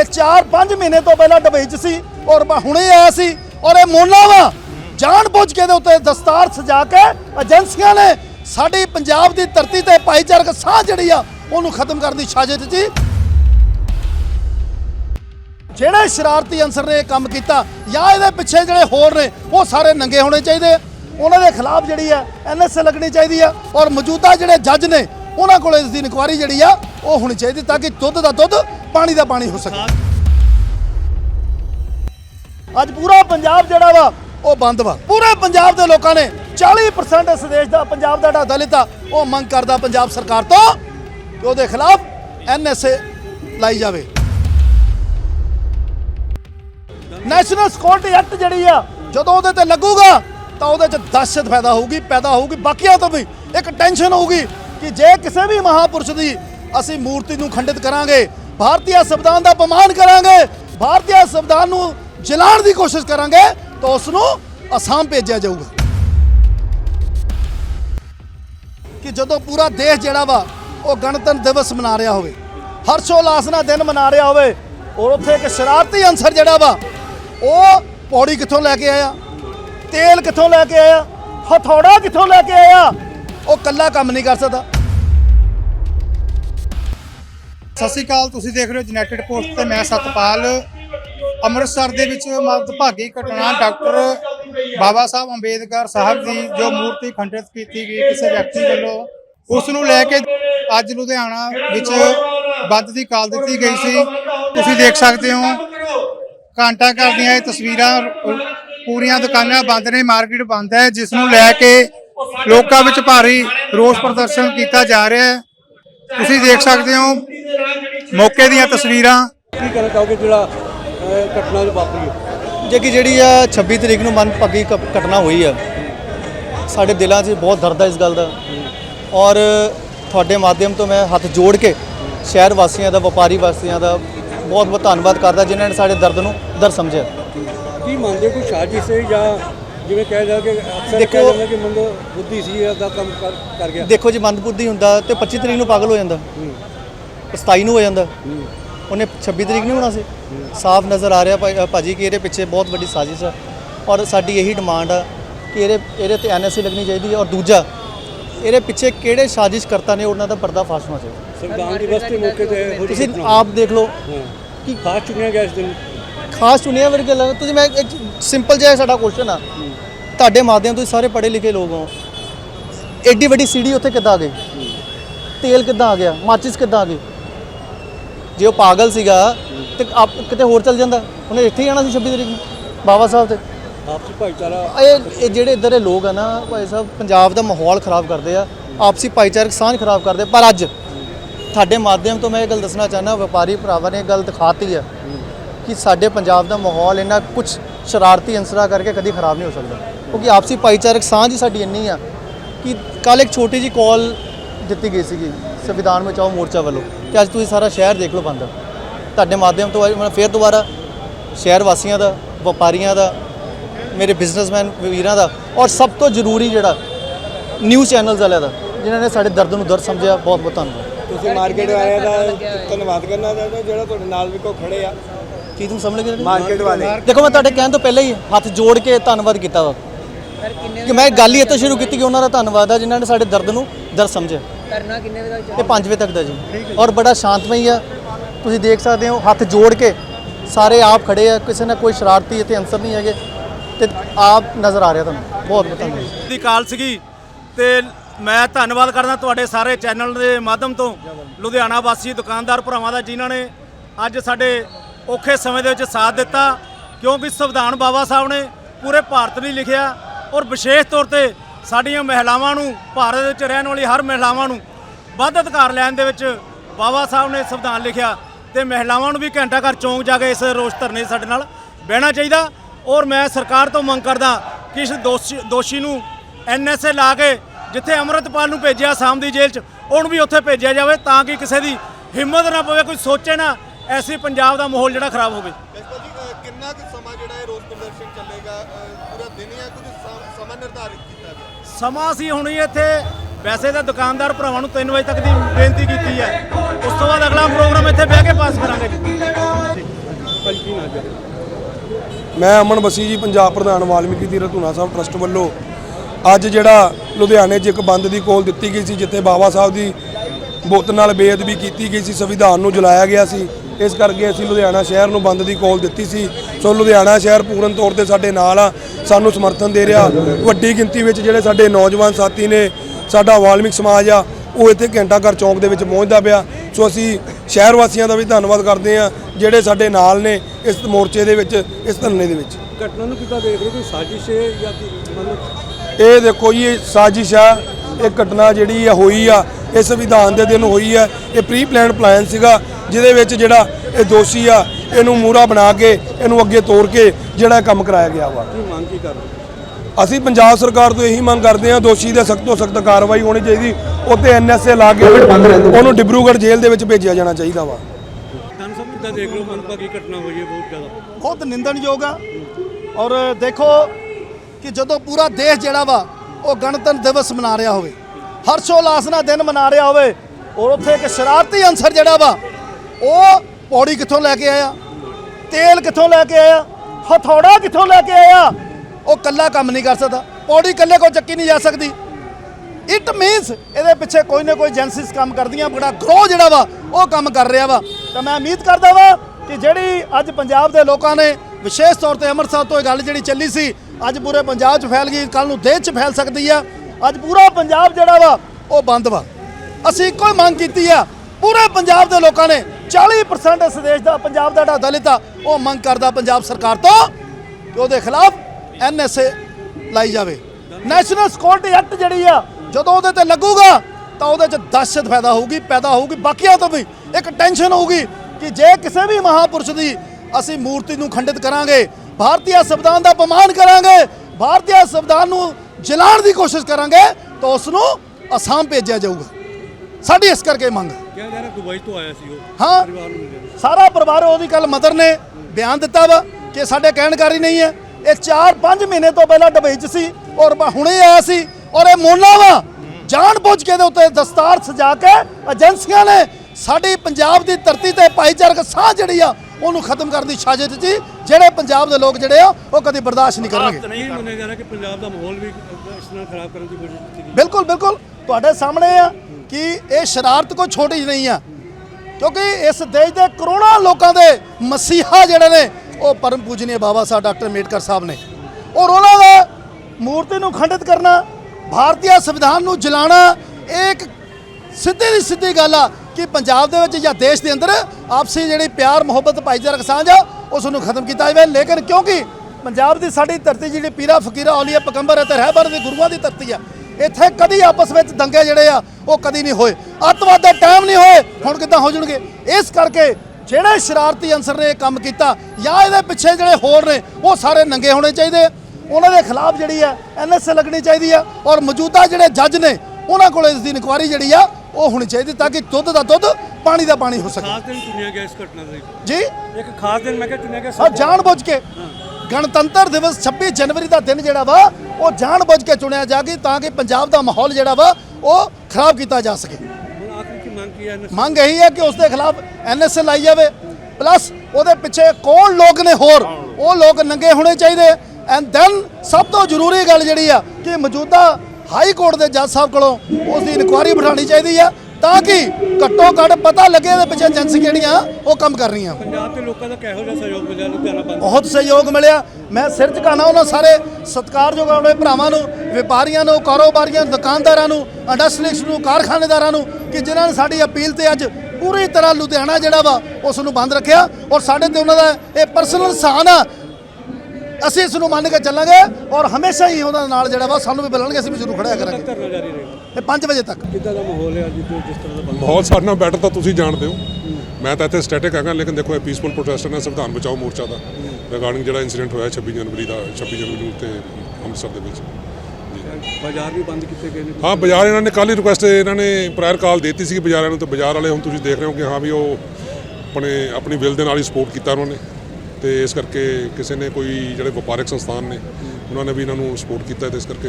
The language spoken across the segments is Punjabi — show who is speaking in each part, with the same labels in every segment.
Speaker 1: ਇਹ 4-5 ਮਹੀਨੇ ਤੋਂ ਪਹਿਲਾਂ ਦੁਬਈ 'ਚ ਸੀ ਔਰ ਹੁਣੇ ਆਇਆ ਸੀ ਔਰ ਇਹ ਮੋਨਾ ਵਾ ਜਾਣ ਬੁੱਝ ਕੇ ਦੇ ਉੱਤੇ ਦਸਤਾਰ ਸਜਾ ਕੇ ਏਜੰਸੀਆਂ ਨੇ ਸਾਡੀ ਪੰਜਾਬ ਦੀ ਧਰਤੀ ਤੇ ਭਾਈਚਾਰਕ ਸਾਹ ਜਿਹੜੀ ਆ, ਉਹਨੂੰ ਖਤਮ ਕਰਨ ਦੀ ਸਾਜ਼ਿਸ਼ ਸੀ ਜਿਹੜੇ ਸ਼ਰਾਰਤੀ ਅੰਸਰ ਨੇ ਇਹ ਕੰਮ ਕੀਤਾ, ਜਾਂ ਇਹਦੇ ਪਿੱਛੇ ਜਿਹੜੇ ਹੋਰ ਨੇ, ਉਹ ਸਾਰੇ ਨੰਗੇ ਹੋਣੇ ਚਾਹੀਦੇ ਆ। ਉਹਨਾਂ ਦੇ ਖਿਲਾਫ ਜਿਹੜੀ ਹੈ ਐਨਐਸਏ ਲੱਗਣੀ ਚਾਹੀਦੀ ਆ ਔਰ ਮੌਜੂਦਾ ਜਿਹੜੇ ਜੱਜ ਨੇ ਉਹਨਾਂ ਕੋਲ ਇਸ ਦੀ ਇਨਕੁਆਇਰੀ ਜਿਹੜੀ ਆ, ਉਹ ਹੋਣੀ ਚਾਹੀਦੀ ਤਾਂ ਕਿ ਦੁੱਧ ਦਾ ਦੁੱਧ, ਪਾਣੀ ਦਾ ਪਾਣੀ ਹੋ ਸਕੇ। ਅੱਜ ਪੂਰਾ ਪੰਜਾਬ ਜਿਹੜਾ ਵਾ, ਉਹ ਬੰਦ ਵਾ। ਪੂਰੇ ਪੰਜਾਬ ਦੇ ਲੋਕਾਂ ਨੇ 40% ਇਸ ਦੇਸ਼ ਦਾ, ਪੰਜਾਬ ਦਾ ਜਿਹੜਾ ਦਲਿਤ ਆ ਉਹ ਮੰਗ ਕਰਦਾ ਪੰਜਾਬ ਸਰਕਾਰ ਤੋਂ ਕਿ ਉਹਦੇ ਖਿਲਾਫ ਐਨਐਸਏ ਲਾਈ ਜਾਵੇ। ਨੈਸ਼ਨਲ ਸਿਕਿਉਰਿਟੀ ਐਕਟ ਜਿਹੜੀ ਆ, ਜਦੋਂ ਉਹਦੇ ਤੇ ਲੱਗੂਗਾ, ਤਾਂ ਉਹਦੇ 'ਚ ਦਹਿਸ਼ਤ ਪੈਦਾ ਹੋਊਗੀ ਪੈਦਾ ਹੋਊਗੀ, ਬਾਕੀਆਂ ਤੋਂ ਵੀ ਇੱਕ ਟੈਨਸ਼ਨ ਹੋਊਗੀ। ਕਿ ਜੇ ਕਿਸੇ ਵੀ ਮਹਾਪੁਰਸ਼ ਦੀ ਅਸੀਂ ਮੂਰਤੀ ਨੂੰ ਖੰਡਿਤ ਕਰਾਂਗੇ, ਭਾਰਤੀ ਸੰਵਿਧਾਨ ਦਾ ਅਪਮਾਨ ਕਰਾਂਗੇ, ਭਾਰਤੀ ਸੰਵਿਧਾਨ ਨੂੰ ਜਲਾਉਣ ਦੀ ਕੋਸ਼ਿਸ਼ ਕਰਾਂਗੇ, ਤਾਂ ਉਸ ਨੂੰ ਅਸਾਮ ਭੇਜਿਆ ਜਾਊਗਾ। ਕਿ ਜਦੋਂ ਪੂਰਾ ਦੇਸ਼ ਜਿਹੜਾ ਵਾ, ਉਹ ਗਣਤੰਤਰ ਦਿਵਸ ਮਨਾ ਰਿਹਾ ਹੋਵੇ ਹਰਸ਼ੋਲਾਸ ਨਾਲ ਦਿਨ ਮਨਾ ਰਿਹਾ ਹੋਵੇ, ਔਰ ਉੱਥੇ ਇੱਕ ਸ਼ਰਾਰਤੀ ਅੰਸਰ ਜਿਹੜਾ ਵਾ, ਉਹ ਪੌੜੀ ਕਿੱਥੋਂ ਲੈ ਕੇ ਆਇਆ, ਤੇਲ ਕਿੱਥੋਂ ਲੈ ਕੇ ਆਇਆ, ਹਥੌੜਾ ਕਿੱਥੋਂ ਲੈ ਕੇ ਆਇਆ ਉਹ ਕੱਲਾ ਕੰਮ ਨਹੀਂ ਕਰ ਸਕਦਾ।
Speaker 2: ਸਤਿ ਸ਼੍ਰੀ ਅਕਾਲ, ਤੁਸੀਂ ਦੇਖ ਰਹੇ ਹੋ ਯੂਨਾਈਟਿਡ ਪੋਸਟ ਤੇ ਮੈਂ ਸਤਪਾਲ। ਅੰਮ੍ਰਿਤਸਰ ਦੇ ਵਿੱਚ ਮਦਭਾਗੀ ਘਟਨਾ ਡਾਕਟਰ ਬਾਬਾ ਸਾਹਿਬ ਅੰਬੇਦਕਰ ਸਾਹਿਬ ਦੀ ਜੋ ਮੂਰਤੀ ਖੰਡਿਤ ਕੀਤੀ ਗਈ ਕਿਸੇ ਵਿਅਕਤੀ ਵੱਲੋਂ, ਉਸ ਨੂੰ ਲੈ ਕੇ ਅੱਜ ਲੁਧਿਆਣਾ ਵਿੱਚ ਬੰਦ ਦੀ ਕਾਲ ਦਿੱਤੀ ਗਈ ਸੀ। ਤੁਸੀਂ ਦੇਖ ਸਕਦੇ ਹੋ, ਘੰਟਾ ਘਰ ਦੀਆਂ ਇਹ ਤਸਵੀਰਾਂ, ਪੂਰੀਆਂ ਦੁਕਾਨਾਂ ਬੰਦ ਨੇ, ਮਾਰਕੀਟ ਬੰਦ ਹੈ, ਜਿਸ ਨੂੰ ਲੈ ਕੇ ਲੋਕਾਂ ਵਿੱਚ ਭਾਰੀ ਰੋਸ ਪ੍ਰਦਰਸ਼ਨ ਕੀਤਾ ਜਾ ਰਿਹਾ ਹੈ। ਤੁਸੀਂ ਦੇਖ ਸਕਦੇ ਹੋ ਮੌਕੇ ਦੀਆਂ ਤਸਵੀਰਾਂ।
Speaker 3: ਕੀ ਕਹਿਣਾ ਚਾਹੋਗੇ ਜਿਹੜਾ ਘਟਨਾ ਜੋ ਵਾਪਰੀ ਹੈ?
Speaker 4: ਜੇ ਕਿ ਜਿਹੜੀ ਆ 26 ਤਰੀਕ ਨੂੰ ਮਨਭਾਗੀ ਕ- ਘਟਨਾ ਹੋਈ ਆ ਸਾਡੇ ਦਿਲਾਂ 'ਚ ਬਹੁਤ ਦਰਦ ਹੈ ਇਸ ਗੱਲ ਦਾ। ਔਰ ਤੁਹਾਡੇ ਮਾਧਿਅਮ ਤੋਂ ਮੈਂ ਹੱਥ ਜੋੜ ਕੇ ਸ਼ਹਿਰ ਵਾਸੀਆਂ ਦਾ ਵਪਾਰੀ ਵਾਸੀਆਂ ਦਾ ਬਹੁਤ ਬਹੁਤ ਧੰਨਵਾਦ ਕਰਦਾ ਜਿਨ੍ਹਾਂ ਨੇ ਸਾਡੇ ਦਰਦ ਨੂੰ ਦਰ ਸਮਝਿਆ।
Speaker 3: ਕੀ ਮੰਨਦੇ ਹੋ ਕੋਈ ਸਾਜ਼ਿਸ਼ ਹੈ ਜਾਂ ਜਿਵੇਂ ਕਿਹਾ ਜਾ ਕਿ ਅਕਸਰ
Speaker 4: ਦੇਖੋ-
Speaker 3: ਕਿਹਾ ਜਾਂਦਾ ਕਿ ਮੰਦ ਬੁੱਧੀ ਸੀ ਇਹਦਾ ਕੰਮ ਕਰ ਕਰ ਗਿਆ।
Speaker 4: ਦੇਖੋ ਜੀ ਮੰਦਬੁੱਧੀ ਹੁੰਦਾ ਤੇ 25 ਤਰੀਕ ਨੂੰ ਪਾਗਲ ਹੋ ਜਾਂਦਾ। 27 ਨੂੰ ਹੋ ਜਾਂਦਾ। ਉਹਨੇ 26 ਤਰੀਕ ਨਹੀਂ ਹੋਣਾ ਸੀ। ਸਾਫ਼ ਨਜ਼ਰ ਆ ਰਿਹਾ ਭਾਜੀ ਕਿ ਇਹਦੇ ਪਿੱਛੇ ਬਹੁਤ ਵੱਡੀ ਸਾਜ਼ਿਸ਼ ਹੈ ਔਰ ਸਾਡੀ ਇਹੀ ਡਿਮਾਂਡ ਆ ਕਿ ਇਹਦੇ ਇਹਦੇ ਤੇ ਐਨਐਸਸੀ ਲੱਗਣੀ ਚਾਹੀਦੀ ਹੈ। ਔਰ ਦੂਜਾ ਇਹਦੇ ਪਿੱਛੇ ਕਿਹੜੇ ਸਾਜ਼ਿਸ਼ ਕਰਤਾ ਨੇ ਉਹਨਾਂ ਦਾ ਪਰਦਾਫਾਸ਼ ਹੋਣਾ ਚਾਹੀਦਾ।
Speaker 3: ਸੰਵਿਧਾਨ ਦਿਵਸ ਦੇ ਮੌਕੇ ਤੇ
Speaker 4: ਤੁਸੀਂ ਆਪ ਦੇਖ ਲਓ। ਕਿ
Speaker 3: ਖਾਸ ਚੁਣਿਆ ਗਿਆ ਇਸ ਦਿਨ।
Speaker 4: ਖਾਸ ਚੁਣਿਆ ਵਰਗੀ ਤੁਸੀਂ ਮੈਂ ਇੱਕ ਸਿੰਪਲ ਜਿਹਾ ਸਾਡਾ ਕੁਐਸਚਨ ਆ। ਤੁਹਾਡੇ ਮਾਧਿਅਮ ਤੋਂ ਸਾਰੇ ਪੜ੍ਹੇ ਲਿਖੇ ਲੋਕ ਹੋ। ਐਡੀ ਵੱਡੀ ਸੀੜੀ ਉੱਥੇ ਕਿੱਦਾਂ ਆ ਗਈ? ਤੇਲ ਕਿੱਦਾਂ ਆ ਗਿਆ? ਮਾਚਿਸ ਕਿੱਦਾਂ ਆ ਗਈ ਜੇ ਉਹ ਪਾਗਲ ਸੀਗਾ ਤੇ ਆਪ ਕਿਤੇ ਹੋਰ ਚੱਲ ਜਾਂਦਾ। ਉਹਨੇ ਇੱਥੇ ਹੀ ਆਣਾ ਸੀ 26 ਤਰੀਕ ਨੂੰ ਬਾਬਾ ਸਾਹਿਬ ਤੇ।
Speaker 3: ਆਪਸੀ ਭਾਈਚਾਰਾ
Speaker 4: ਇਹ ਇਹ ਜਿਹੜੇ ਇੱਧਰ ਦੇ ਲੋਕ ਆ ਨਾ ਭਾਈ ਸਾਹਿਬ ਪੰਜਾਬ ਦਾ ਮਾਹੌਲ ਖਰਾਬ ਕਰਦੇ ਆ। ਆਪਸੀ ਭਾਈਚਾਰਕ ਸਾਂਝ ਖਰਾਬ ਕਰਦੇ ਪਰ ਅੱਜ ਤੁਹਾਡੇ ਮਾਧਿਅਮ ਤੋਂ ਮੈਂ ਇਹ ਗੱਲ ਦੱਸਣਾ ਚਾਹੁੰਦਾ ਵਪਾਰੀ ਭਰਾਵਾਂ ਨੇ ਇਹ ਗੱਲ ਦਿਖਾਤੀ ਆ ਕਿ ਸਾਡੇ ਪੰਜਾਬ ਦਾ ਮਾਹੌਲ ਇਹਨਾਂ ਕੁਝ ਸ਼ਰਾਰਤੀ ਅੰਸਰਾਂ ਕਰਕੇ ਕਦੀ ਖਰਾਬ ਨਹੀਂ ਹੋ ਸਕਦਾ। ਕਿਉਂਕਿ ਆਪਸੀ ਭਾਈਚਾਰਕ ਸਾਂਝ ਹੀ ਸਾਡੀ ਇੰਨੀ ਆ ਕਿ ਕੱਲ ਇੱਕ ਛੋਟੀ ਜੀ ਕਾਲ ਦਿੱਤੀ ਗਈ ਸੀਗੀ ਸੰਵਿਧਾਨ ਬਚਾਓ ਮੋਰਚਾ ਵੱਲੋਂ ਕਿ ਅੱਜ ਤੁਸੀਂ ਸਾਰਾ ਸ਼ਹਿਰ ਦੇਖ ਲਓ ਬੰਦ। ਤੁਹਾਡੇ ਮਾਧਿਅਮ ਤੋਂ ਅੱਜ ਮੈਂ ਫੇਰ ਦੁਬਾਰਾ ਸ਼ਹਿਰ ਵਾਸੀਆਂ ਦਾ, ਵਪਾਰੀਆਂ ਦਾ, ਮੇਰੇ ਬਿਜ਼ਨਸਮੈਨ ਵੀਰਾਂ ਦਾ ਔਰ ਸਭ ਤੋਂ ਜ਼ਰੂਰੀ ਜਿਹੜਾ ਨਿਊਜ਼ ਚੈਨਲਸ ਵਾਲਿਆਂ ਦਾ, ਜਿਨ੍ਹਾਂ ਨੇ ਸਾਡੇ ਦਰਦ ਨੂੰ ਦਰਦ ਸਮਝਿਆ ਬਹੁਤ ਬਹੁਤ ਧੰਨਵਾਦ।
Speaker 5: ਤੁਸੀਂ ਮਾਰਕੀਟ ਵਾਲਿਆਂ ਦਾ ਧੰਨਵਾਦ ਕਰਨਾ ਚਾਹੁੰਦਾ ਜਿਹੜਾ ਤੁਹਾਡੇ ਨਾਲ ਵੀ ਕੋ ਖੜੇ ਆ।
Speaker 4: ਕੀ ਤੁਸੀਂ ਸਮਝ ਗਏ
Speaker 5: ਮਾਰਕੀਟ ਵਾਲੇ।
Speaker 4: ਦੇਖੋ ਮੈਂ ਤੁਹਾਡੇ ਕਹਿਣ ਤੋਂ ਪਹਿਲਾਂ ਹੀ ਹੱਥ ਜੋੜ ਕੇ ਧੰਨਵਾਦ ਕੀਤਾ ਵਾ। ਕਿ ਮੈਂ ਗੱਲ ਹੀ ਇੱਥੋਂ ਸ਼ੁਰੂ ਕੀਤੀ ਕਿ ਉਹਨਾਂ ਦਾ ਧੰਨਵਾਦ ਆ ਜਿਨ੍ਹਾਂ ਨੇ ਸਾਡੇ ਦਰਦ ਨੂੰ ਦਰਦ ਸਮਝਿਆ।
Speaker 6: ਕਰਨਾ ਕਿੰਨੇ ਵਜੇ ਤੱਕ
Speaker 4: ਇਹ 5 ਵਜੇ ਤੱਕ ਦਾ ਜੀ। ਔਰ ਬੜਾ ਸ਼ਾਂਤਮਈ ਆ। ਤੁਸੀਂ ਦੇਖ ਸਕਦੇ ਹੋ ਹੱਥ ਜੋੜ ਕੇ ਸਾਰੇ ਆਪ ਖੜੇ ਆ। ਕਿਸੇ ਨਾ ਕੋਈ ਸ਼ਰਾਰਤੀ ਇੱਥੇ ਅੰਸਰ ਨਹੀਂ ਹੈਗੇ। ਤੇ ਆਪ ਨਜ਼ਰ ਆ ਰਿਹਾ ਤੁਹਾਨੂੰ। ਬਹੁਤ ਬਹੁਤ ਧੰਨਵਾਦ।
Speaker 7: ਦੀ ਕਾਲ ਸੀਗੀ ਤੇ ਮੈਂ ਧੰਨਵਾਦ ਕਰਦਾ ਤੁਹਾਡੇ ਸਾਰੇ ਚੈਨਲ ਦੇ ਮਾਧਮ ਤੋਂ। ਲੁਧਿਆਣਾ ਵਾਸੀ ਦੁਕਾਨਦਾਰ ਭਰਾਵਾਂ ਦਾ ਜਿਨ੍ਹਾਂ ਨੇ ਅੱਜ ਸਾਡੇ ਔਖੇ ਸਮੇਂ ਦੇ ਵਿੱਚ ਸਾਥ ਦਿੱਤਾ, ਕਿਉਂਕਿ ਸੰਵਿਧਾਨ ਬਾਬਾ ਸਾਹਿਬ ਨੇ ਪੂਰੇ ਭਾਰਤ ਲਈ ਲਿਖਿਆ ਔਰ ਵਿਸ਼ੇਸ਼ ਤੌਰ ਤੇ ਸਾਡੀਆਂ ਮਹਿਲਾਵਾਂ ਨੂੰ, ਭਾਰਤ ਵਿੱਚ ਰਹਿਣ ਵਾਲੀ ਹਰ ਮਹਿਲਾਵਾਂ ਨੂੰ ਵੱਧ ਅਧਿਕਾਰ ਲੈਣ ਦੇ ਵਿੱਚ ਬਾਬਾ ਸਾਹਿਬ ਨੇ ਸੰਵਿਧਾਨ ਲਿਖਿਆ ਤੇ ਮਹਿਲਾਵਾਂ ਨੂੰ ਵੀ ਘੰਟਾ ਘਰ ਚੌਂਕ ਜਾ ਕੇ ਇਸ ਰੋਸ ਧਰਨੇ ਸਾਡੇ ਨਾਲ ਬਹਿਣਾ ਚਾਹੀਦਾ ਔਰ ਮੈਂ ਸਰਕਾਰ ਤੋਂ ਮੰਗ ਕਰਦਾ ਕਿ ਇਸ ਦੋਸ਼ੀ ਦੋਸ਼ੀ ਨੂੰ ਐਨਐਸਏ ਲਾ ਕੇ ਜਿੱਥੇ ਅਮਰਤਪਾਲ ਨੂੰ ਭੇਜਿਆ ਆਸਾਮ ਦੀ ਜੇਲ੍ਹ 'ਚ, ਉਹਨੂੰ ਵੀ ਉੱਥੇ ਭੇਜਿਆ ਜਾਵੇ ਤਾਂ ਕਿ ਕਿਸੇ ਦੀ ਹਿੰਮਤ ਨਾ ਪਵੇ, ਕੋਈ ਸੋਚੇ ਨਾ ਐਸੀ ਪੰਜਾਬ ਦਾ ਮਾਹੌਲ ਜਿਹੜਾ ਖਰਾਬ ਹੋਵੇ।
Speaker 1: ਕਿੰਨਾ ਕੁ ਸਮਾਂ ਜਿਹੜਾ ਇਹ ਰੋਸ ਪ੍ਰਦਰਸ਼ਨ ਚੱਲੇਗਾ? ਪੂਰਾ ਦਿਨ ਜਾਂ ਕੁਝ ਸਮਾਂ ਨਿਰਧਾਰਿਤ ਕੀਤਾ ਗਿਆ?
Speaker 7: ਸਮਾਂ ਅਸੀਂ ਹੁਣ ਹੀ ਇੱਥੇ ਵੈਸੇ ਤਾਂ ਦੁਕਾਨਦਾਰ ਭਰਾਵਾਂ ਨੂੰ 3 ਵਜੇ ਤੱਕ ਦੀ ਬੇਨਤੀ ਕੀਤੀ ਹੈ। ਉਸ ਤੋਂ ਬਾਅਦ ਅਗਲਾ ਪ੍ਰੋਗਰਾਮ ਇੱਥੇ ਬਹਿ ਕੇ ਪਾਸ ਕਰਾਂਗੇ।
Speaker 5: ਮੈਂ ਅਮਨ ਬਸੀ ਜੀ ਪੰਜਾਬ ਪ੍ਰਧਾਨ ਵਾਲਮੀਕੀ ਤੀਰਥ ਧੂਣਾ ਸਾਹਿਬ ਟਰਸਟ ਵੱਲੋਂ ਅੱਜ ਜਿਹੜਾ ਲੁਧਿਆਣੇ 'ਚ ਇੱਕ ਬੰਦ ਦੀ ਕੋਲ ਦਿੱਤੀ ਗਈ ਸੀ ਜਿੱਥੇ ਬਾਬਾ ਸਾਹਿਬ ਦੀ ਬੁੱਤ ਨਾਲ ਬੇਅਦਬੀ ਕੀਤੀ ਗਈ ਸੀ ਸੰਵਿਧਾਨ ਨੂੰ ਜਲਾਇਆ ਗਿਆ ਸੀ। ਇਸ ਕਰਕੇ ਅਸੀਂ ਲੁਧਿਆਣਾ ਸ਼ਹਿਰ ਨੂੰ ਬੰਦ ਦੀ ਕੋਲ ਦਿੱਤੀ ਸੀ। ਸੋ ਲੁਧਿਆਣਾ ਸ਼ਹਿਰ ਪੂਰਨ ਤੌਰ ਤੇ ਸਾਡੇ ਨਾਲ ਆ ਸਾਨੂੰ ਸਮਰਥਨ ਦੇ ਰਿਹਾ। ਵੱਡੀ ਗਿਣਤੀ ਵਿੱਚ ਜਿਹੜੇ ਸਾਡੇ ਨੌਜਵਾਨ ਸਾਥੀ ਨੇ ਸਾਡਾ ਵਾਲਮੀਕ ਸਮਾਜ ਆ ਉਹ ਇੱਥੇ ਘੰਟਾ ਘਰ ਚੌਂਕ ਦੇ ਵਿੱਚ ਪਹੁੰਚਦਾ ਪਿਆ। ਸੋ ਅਸੀਂ ਸ਼ਹਿਰ ਵਾਸੀਆਂ ਦਾ ਵੀ ਧੰਨਵਾਦ ਕਰਦੇ ਆ ਜਿਹੜੇ ਸਾਡੇ ਨਾਲ ਨੇ ਇਸ ਮੋਰਚੇ ਦੇ ਵਿੱਚ ਇਸ ਧਰਨੇ ਦੇ ਵਿੱਚ।
Speaker 3: ਘਟਨਾ ਨੂੰ ਕਿੱਦਾਂ ਦੇਖ ਰਹੇ ਕੋਈ ਸਾਜ਼ਿਸ਼ ਹੈ ਜਾਂ ਮਤਲਬ
Speaker 5: ਇਹ ਦੇਖੋ ਜੀ ਸਾਜ਼ਿਸ਼ ਆ ਇਹ ਘਟਨਾ ਜਿਹੜੀ ਆ ਹੋਈ ਆ ਇਹ ਸੰਵਿਧਾਨ ਦੇ ਦਿਨ ਹੋਈ ਆ। ਇਹ ਪ੍ਰੀ ਪਲਾਨ ਪਲਾਨ ਸੀਗਾ। ਜਿਹਦੇ ਵਿੱਚ ਜਿਹੜਾ ਇਹ ਦੋਸ਼ੀ ਆ ਇਹਨੂੰ ਮੂਰਾ ਬਣਾ ਕੇ ਇਹਨੂੰ ਅੱਗੇ ਤੋਰ ਕੇ ਜਿਹੜਾ ਕੰਮ ਕਰਾਇਆ ਗਿਆ ਵਾ।
Speaker 3: ਕੀ ਮੰਗ ਕੀ ਕਰ ਰਹੇ ਹੋ?
Speaker 5: ਅਸੀਂ ਪੰਜਾਬ ਸਰਕਾਰ ਤੋਂ ਇਹੀ ਮੰਗ ਕਰਦੇ ਹਾਂ ਦੋਸ਼ੀ ਦੇ ਸਖਤ ਤੋਂ ਸਖਤ ਕਾਰਵਾਈ ਹੋਣੀ ਚਾਹੀਦੀ। ਉੱਤੇ ਐਨਐਸਏ ਲਾ ਕੇ ਉਹਨੂੰ ਡਿਬਰੂਗੜ੍ਹ ਜੇਲ੍ਹ ਦੇ ਵਿੱਚ ਭੇਜਿਆ ਜਾਣਾ ਚਾਹੀਦਾ ਵਾ।
Speaker 3: ਤੁਹਾਨੂੰ ਸਭ ਕਿੱਦਾਂ ਦੇਖ ਰਹੇ ਹੋ ਮਨਪਾਗੀ ਘਟਨਾ ਹੋਈ ਹੈ ਬਹੁਤ ਜ਼ਿਆਦਾ।
Speaker 1: ਬਹੁਤ ਨਿੰਦਣਯੋਗ ਆ। ਔਰ ਦੇਖੋ ਕਿ ਜਦੋਂ ਪੂਰਾ ਦੇਸ਼ ਜਿਹੜਾ ਵਾ ਉਹ ਗਣਤੰਤਰ ਦਿਵਸ ਮਨਾ ਰਿਹਾ ਹੋਵੇ ਹਰਸ਼ੋਲਾਸ ਨਾਲ ਦਿਨ ਮਨਾ ਰਿਹਾ ਹੋਵੇ ਔਰ ਉੱਥੇ ਇੱਕ ਸ਼ਰਾਰਤੀ ਅੰਸਰ ਜਿਹੜਾ ਵਾ ਉਹ ਪੌੜੀ ਕਿੱਥੋਂ ਲੈ ਕੇ ਆਇਆ? ਤੇਲ ਕਿੱਥੋਂ ਲੈ ਕੇ ਆਇਆ? ਹਥੌੜਾ ਕਿੱਥੋਂ ਲੈ ਕੇ ਆਇਆ? ਉਹ ਕੱਲਾ ਕੰਮ ਨਹੀਂ ਕਰ ਸਕਦਾ। ਪੌੜੀ ਕੱਲੇ ਕੋ ਚੱਕੀ ਨਹੀਂ ਜਾ ਸਕਦੀ। ਇਟ ਮੀਨਸ ਇਹਦੇ ਪਿੱਛੇ ਕੋਈ ਨਾ ਕੋਈ ਏਜੰਸੀਜ਼ ਕੰਮ ਕਰਦੀਆਂ, ਬੜਾ ਗਰੋ ਜਿਹੜਾ ਵਾ, ਉਹ ਕੰਮ ਕਰ ਰਿਹਾ ਵਾ। ਤਾਂ ਮੈਂ ਉਮੀਦ ਕਰਦਾ ਵਾ ਕਿ ਜਿਹੜੀ ਅੱਜ ਪੰਜਾਬ ਦੇ ਲੋਕਾਂ ਨੇ ਵਿਸ਼ੇਸ਼ ਤੌਰ ਤੇ ਅੰਮ੍ਰਿਤਸਰ ਤੋਂ ਇਹ ਗੱਲ ਜਿਹੜੀ ਚੱਲੀ ਸੀ, ਅੱਜ ਪੂਰੇ ਪੰਜਾਬ 'ਚ ਫੈਲ ਗਈ ਕੱਲ ਨੂੰ ਦੇਸ਼ 'ਚ ਫੈਲ ਸਕਦੀ ਆ। ਅੱਜ ਪੂਰਾ ਪੰਜਾਬ ਜਿਹੜਾ ਵਾ, ਉਹ ਬੰਦ ਵਾ। ਅਸੀਂ ਇੱਕੋ ਹੀ ਮੰਗ ਕੀਤੀ ਆ, ਪੂਰੇ ਪੰਜਾਬ ਦੇ ਲੋਕਾਂ ਨੇ 40% ਇਸ ਦੇਸ਼ ਦਾ, ਪੰਜਾਬ ਦਾ ਜਿਹੜਾ ਦਲਿਤ ਆ ਉਹ ਮੰਗ ਕਰਦਾ ਪੰਜਾਬ ਸਰਕਾਰ ਤੋਂ ਕਿ ਉਹਦੇ ਖਿਲਾਫ ਐਨਐਸਏ ਲਾਈ ਜਾਵੇ। ਨੈਸ਼ਨਲ ਸਿਕਿਉਰਿਟੀ ਐਕਟ ਜਿਹੜੀ ਆ, ਜਦੋਂ ਉਹਦੇ ਤੇ ਲੱਗੂਗਾ, ਤਾਂ ਉਹਦੇ 'ਚ ਦਹਿਸ਼ਤ ਪੈਦਾ ਹੋਊਗੀ ਪੈਦਾ ਹੋਊਗੀ। ਬਾਕੀਆਂ ਤੋਂ ਵੀ ਇੱਕ ਟੈਨਸ਼ਨ ਹੋਊਗੀ ਕਿ ਜੇ ਕਿਸੇ ਵੀ ਮਹਾਪੁਰਸ਼ ਦੀ ਅਸੀਂ ਮੂਰਤੀ ਨੂੰ ਖੰਡਿਤ ਕਰਾਂਗੇ, ਭਾਰਤੀ ਸੰਵਿਧਾਨ ਦਾ ਅਪਮਾਨ ਕਰਾਂਗੇ, ਭਾਰਤੀ ਸੰਵਿਧਾਨ ਨੂੰ ਜਲਾਉਣ ਦੀ ਕੋਸ਼ਿਸ਼ ਕਰਾਂਗੇ, ਤਾਂ ਉਸ ਨੂੰ ਅਸਾਮ ਭੇਜਿਆ ਜਾਊਗਾ। ਸਾਡੀ ਇਸ ਕਰਕੇ ਮੰਗ। ਹੈ
Speaker 3: ਕਿਹਾ ਜਾ ਰਿਹਾ ਦੁਬਈ ਤੋਂ ਆਇਆ ਸੀ ਉਹ।
Speaker 1: ਹਾਂ।
Speaker 3: ਪਰਿਵਾਰ ਨੂੰ ਮਿਲਿਆ।
Speaker 1: ਸਾਰਾ ਪਰਿਵਾਰ ਉਹਦੀ ਕੱਲ ਮਦਰ ਨੇ ਬਿਆਨ ਦਿੱਤਾ ਵਾ ਕਿ ਸਾਡੇ ਕਹਿਣਕਾਰੀ ਨਹੀਂ ਹੈ। ਇਹ 4-5 ਮਹੀਨੇ ਤੋਂ ਪਹਿਲਾਂ ਦੁਬਈ 'ਚ ਸੀ ਔਰ ਹੁਣੇ ਆਇਆ ਸੀ ਔਰ ਇਹ ਮੋਨਾ ਵਾ। ਜਾਣ ਬੁੱਝ ਕੇ ਦੇ ਉੱਤੇ ਦਸਤਾਰ ਸਜਾ ਕੇ ਏਜੰਸੀਆਂ ਨੇ ਸਾਡੀ ਪੰਜਾਬ ਦੀ ਧਰਤੀ ਤੇ ਭਾਈਚਾਰਕ ਸਾਹ ਜਿਹੜੀ ਆ ਉਹਨੂੰ ਖਤਮ ਕਰਨ ਦੀ ਸਾਜ਼ਿਸ਼ ਸੀ ਜਿਹੜੇ ਪੰਜਾਬ ਦੇ ਲੋਕ ਜਿਹੜੇ ਆ ਉਹ ਕਦੀ ਬਰਦਾਸ਼ਤ ਨਹੀਂ ਕਰਨਗੇ।
Speaker 3: ਨਹੀਂ ਮੰਨਿਆ ਜਾ ਰਿਹਾ ਕਿ ਪੰਜਾਬ ਦਾ ਮਾਹੌਲ ਵੀ ਇਸ ਨਾਲ ਖਰਾਬ ਕਰਨ ਦੀ ਕੋਸ਼ਿਸ਼ ਕੀਤੀ ਗਈ।
Speaker 1: ਬਿਲਕੁਲ ਬਿਲਕੁਲ। ਤੁਹਾਡੇ ਸਾਹਮਣੇ ਆ। ਕਿ ਇਹ ਸ਼ਰਾਰਤ ਕੋਈ ਛੋਟੀ ਜਿਹੀ ਨਹੀਂ ਆ। ਕਿਉਂਕਿ ਇਸ ਦੇਸ਼ ਦੇ ਕਰੋੜਾਂ ਲੋਕਾਂ ਦੇ ਮਸੀਹਾ ਜਿਹੜੇ ਨੇ, ਉਹ ਪਰਮ ਪੂਜਨੀय ਬਾਬਾ ਸਾਹਿਬ ਡਾਕਟਰ ਅੰਬੇਡਕਰ ਸਾਹਿਬ ਨੇ। ਔਰ ਉਹਨਾਂ ਦਾ ਮੂਰਤੀ ਨੂੰ ਖੰਡਿਤ ਕਰਨਾ ਭਾਰਤੀ ਸੰਵਿਧਾਨ ਨੂੰ ਜਲਾਣਾ ਇਹ ਇੱਕ ਸਿੱਧੀ ਦੀ ਸਿੱਧੀ ਗੱਲ ਆ ਕਿ ਪੰਜਾਬ ਦੇ ਵਿੱਚ ਜਾਂ ਦੇਸ਼ ਦੇ ਅੰਦਰ ਆਪਸੀ ਜਿਹੜੀ ਪਿਆਰ, ਮੁਹੱਬਤ, ਭਾਈਚਾਰਕ ਸਾਂਝ ਆ, ਉਸ ਨੂੰ ਖਤਮ ਕੀਤਾ ਜਾਵੇ। ਲੇਕਿਨ ਕਿਉਂਕਿ ਪੰਜਾਬ ਦੀ ਸਾਡੀ ਧਰਤੀ ਜਿਹੜੀ ਪੀਰਾ, ਫਕੀਰਾ ਔਲੀਆ ਪਗੰਬਰ ਅਤੇ ਰਹਿਬਰ ਦੇ ਗੁਰੂਆਂ ਦੀ ਧਰਤੀ ਆ, ਇੱਥੇ ਕਦੀ ਆਪਸ ਵਿੱਚ ਦੰਗੇ ਜਿਹੜੇ ਆ ਉਹ ਕਦੀ ਨਹੀਂ ਹੋਏ। ਅੱਤਵਾਦ ਦਾ ਟਾਈਮ ਨਹੀਂ ਹੋਏ। ਹੁਣ ਕਿੱਦਾਂ ਹੋ ਜਾਣਗੇ? ਇਸ ਕਰਕੇ ਜਿਹੜੇ ਸ਼ਰਾਰਤੀ ਅੰਸਰ ਨੇ ਇਹ ਕੰਮ ਕੀਤਾ ਜਾਂ ਇਹਦੇ ਪਿੱਛੇ ਜਿਹੜੇ ਹੋਰ ਨੇ ਉਹ ਸਾਰੇ ਨੰਗੇ ਹੋਣੇ ਚਾਹੀਦੇ ਉਹਨਾਂ ਦੇ ਖਿਲਾਫ ਜਿਹੜੀ ਆ ਐਨਐਸਏ ਲੱਗਣੀ ਚਾਹੀਦੀ ਆ ਔਰ ਮੌਜੂਦਾ ਜਿਹੜੇ ਜੱਜ ਨੇ ਉਹਨਾਂ ਕੋਲ ਇਸ ਦੀ ਇਨਕੁਆਇਰੀ ਜਿਹੜੀ ਆ ਉਹ ਹੋਣੀ ਚਾਹੀਦੀ ਤਾਂ ਕਿ ਦੁੱਧ ਦਾ ਦੁੱਧ ਪਾਣੀ ਦਾ ਪਾਣੀ ਹੋ ਸਕੇ।
Speaker 3: ਖਾਸ ਦਿਨ ਚੁਣਿਆ ਗਿਆ ਇਸ ਘਟਨਾ ਦਾ
Speaker 1: ਜੀ?
Speaker 3: ਇੱਕ ਖਾਸ ਦਿਨ ਮੈਂ ਕਿਹਾ ਚੁਣਿਆ ਗਿਆ
Speaker 1: ਜਾਣ ਬੁੱਝ ਕੇ। ਗਣਤੰਤਰ ਦਿਵਸ 26 ਜਨਵਰੀ ਦਾ ਦਿਨ ਜਿਹੜਾ ਵਾ ਉਹ ਜਾਣ ਬੁੱਝ ਕੇ ਚੁਣਿਆ ਜਾ ਕੇ ਤਾਂ ਕਿ ਪੰਜਾਬ ਦਾ ਮਾਹੌਲ ਜਿਹੜਾ ਵਾ ਉਹ ਖਰਾਬ ਕੀਤਾ ਜਾ ਸਕੇ।
Speaker 3: ਮੰਗ
Speaker 1: ਇਹੀ ਹੈ ਕਿ ਉਸ ਦੇ ਖਿਲਾਫ ਐਨਐਸਏ ਲਾਈ ਜਾਵੇ। ਪਲੱਸ ਉਹਦੇ ਪਿੱਛੇ ਕੌਣ ਲੋਕ ਨੇ ਹੋਰ ਉਹ ਲੋਕ ਨੰਗੇ ਹੋਣੇ ਚਾਹੀਦੇ। ਐਂਡ ਦੈਨ ਸਭ ਤੋਂ ਜ਼ਰੂਰੀ ਗੱਲ ਜਿਹੜੀ ਆ ਕਿ ਮੌਜੂਦਾ ਹਾਈ ਕੋਰਟ ਦੇ ਜੱਜ ਸਾਹਿਬ ਕੋਲੋਂ ਉਸ ਦੀ ਇਨਕੁਆਇਰੀ ਬਿਠਾਉਣੀ ਚਾਹੀਦੀ ਆ। ਤਾਂ ਕਿ ਘੱਟੋ ਘੱਟ ਪਤਾ ਲੱਗੇ ਇਹਦੇ ਪਿੱਛੇ ਏਜੰਸੀ ਕਿਹੜੀਆਂ ਉਹ ਕੰਮ ਕਰ ਰਹੀਆਂ।
Speaker 3: ਪੰਜਾਬ ਦੇ ਲੋਕਾਂ ਦਾ ਕਿਹੋ ਜਿਹਾ ਸਹਿਯੋਗ ਮਿਲਿਆ ਲੁਧਿਆਣਾ ਬੰਦ?
Speaker 1: ਬਹੁਤ ਸਹਿਯੋਗ ਮਿਲਿਆ। ਮੈਂ ਸਿਰ ਝੁਕਾਣਾ ਉਹਨਾਂ ਸਾਰੇ ਸਤਿਕਾਰਯੋਗ ਆਪਣੇ ਭਰਾਵਾਂ ਨੂੰ ਵਪਾਰੀਆਂ ਨੂੰ ਕਾਰੋਬਾਰੀਆਂ ਨੂੰ ਦੁਕਾਨਦਾਰਾਂ ਨੂੰ ਇੰਡਸਟਰੀਜ਼ ਨੂੰ ਕਾਰਖਾਨੇਦਾਰਾਂ ਨੂੰ ਕਿ ਜਿਨ੍ਹਾਂ ਨੇ ਸਾਡੀ ਅਪੀਲ ਤੇ ਅੱਜ ਪੂਰੀ ਤਰ੍ਹਾਂ ਲੁਧਿਆਣਾ ਜਿਹੜਾ ਵਾ ਉਸ ਨੂੰ ਬੰਦ ਰੱਖਿਆ। ਔਰ ਸਾਡੇ ਤੇ ਉਹਨਾਂ ਦਾ ਇਹ ਪਰਸਨਲ ਸਹਾਨ ਆ। ਅਸੀਂ ਇਸ ਨੂੰ ਮੰਨ ਕੇ ਚੱਲਾਂਗੇ ਔਰ ਹਮੇਸ਼ਾ ਹੀ ਉਹਨਾਂ ਨਾਲ ਜਿਹੜਾ ਵਾ ਸਾਨੂੰ ਵੀ ਬੁਲਾਉਣਗੇ ਅਸੀਂ ਵੀ ਜ਼ਰੂਰ ਖੜਿਆ ਕਰਾਂਗੇ। ਇਹ 5 ਵਜੇ ਤੱਕ।
Speaker 3: ਕਿੱਦਾਂ ਦਾ ਮਾਹੌਲ ਹੈ ਅੱਜ ਜੋ ਜਿਸ ਤਰ੍ਹਾਂ ਦਾ ਬੰਦ
Speaker 6: ਮਾਹੌਲ ਸਾਡੇ ਨਾਲ ਬੈਟਰ ਤਾਂ ਤੁਸੀਂ ਜਾਣਦੇ ਹੋ। ਮੈਂ ਤਾਂ ਇੱਥੇ ਸਟੈਟਿਕ ਹੈਗਾ ਲੇਕਿਨ ਦੇਖੋ ਇਹ ਪੀਸਫੁਲ ਪ੍ਰੋਟੈਸਟ ਹੈ ਸੰਵਿਧਾਨ ਬਚਾਓ ਮੋਰਚਾ ਦਾ। ਰਿਗਾਰਡਿੰਗ ਜਿਹੜਾ ਇਨਸੀਡੈਂਟ ਹੋਇਆ 26 ਜਨਵਰੀ ਦਾ 26 ਜਨਵਰੀ ਨੂੰ ਤੇ ਅੰਮ੍ਰਿਤਸਰ ਦੇ ਵਿੱਚ।
Speaker 3: ਬਾਜ਼ਾਰ ਵੀ ਬੰਦ ਕੀਤੇ ਗਏ ਨੇ।
Speaker 6: ਹਾਂ ਬਾਜ਼ਾਰ ਇਹਨਾਂ ਨੇ ਕੱਲ੍ਹ ਹੀ ਰਿਕੁਐਸਟ ਇਹਨਾਂ ਨੇ ਪ੍ਰਾਇਰ ਕਾਲ ਦਿੱਤੀ ਸੀ ਬਾਜ਼ਾਰਾਂ ਨੂੰ ਤੇ ਬਾਜ਼ਾਰ ਵਾਲੇ ਹੁਣ ਤੁਸੀਂ ਦੇਖ ਰਹੇ ਹੋ ਕਿ ਹਾਂ ਵੀ ਉਹ ਆਪਣੇ ਆਪਣੀ ਵਿਲ ਦੇ ਨਾਲ ਹੀ ਸਪੋਰਟ ਕੀਤਾ ਉਹਨਾਂ ਨੇ। ਤੇ ਇਸ ਕਰਕੇ ਕਿਸੇ ਨੇ ਕੋਈ ਜਿਹੜੇ ਵਪਾਰਕ ਸੰਸਥਾਨ ਨੇ ਉਹਨਾਂ ਨੇ ਵੀ ਇਹਨਾਂ ਨੂੰ ਸਪੋਰਟ ਕੀਤਾ ਤੇ ਇਸ ਕਰਕੇ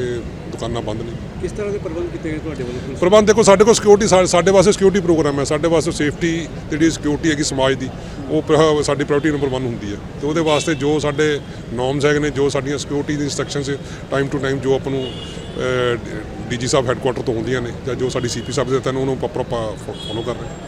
Speaker 6: ਦੁਕਾਨਾਂ ਬੰਦ ਨੇ
Speaker 3: ਕਿਸ ਤਰ੍ਹਾਂ ਦੇ ਪ੍ਰਬੰਧ ਕੀਤੇ ਗਏ ਤੁਹਾਡੇ ਵੱਲੋਂ
Speaker 6: ਪ੍ਰਬੰਧ ਦੇਖੋ ਸਾਡੇ ਕੋਲ ਸਿਕਿਉਰਿਟੀ ਸਾਡੇ ਵਾਸਤੇ ਸਿਕਿਉਰਿਟੀ ਪ੍ਰੋਗਰਾਮ ਹੈ ਸਾਡੇ ਵਾਸਤੇ ਸੇਫਟੀ ਜਿਹੜੀ ਸਿਕਿਉਰਿਟੀ ਹੈਗੀ ਸਮਾਜ ਦੀ ਉਹ ਸਾਡੀ ਪ੍ਰਾਇੋਰਟੀ ਨੰਬਰ 1 ਹੁੰਦੀ ਹੈ ਤੇ ਉਹਦੇ ਵਾਸਤੇ ਜੋ ਸਾਡੇ ਨੋਰਮਸ ਹੈਗੇ ਨੇ ਜੋ ਸਾਡੀਆਂ ਸਿਕਿਉਰਿਟੀ ਦੀ ਇਨਸਟਰਕਸ਼ਨਸ ਟਾਈਮ ਟੂ ਟਾਈਮ ਜੋ ਆਪਾਂ ਨੂੰ ਡੀਜੀ ਸਾਹਿਬ ਹੈੱਡਕੁਆਟਰ ਤੋਂ ਹੁੰਦੀਆਂ ਨੇ ਜਾਂ ਜੋ ਸਾਡੀ ਸੀਪੀ ਸਾਹਿਬ ਦੇ ਤਨ ਉਹਨੂੰ ਪ੍ਰੋਪਰ ਫੋਲੋ ਕਰ ਰਹੇ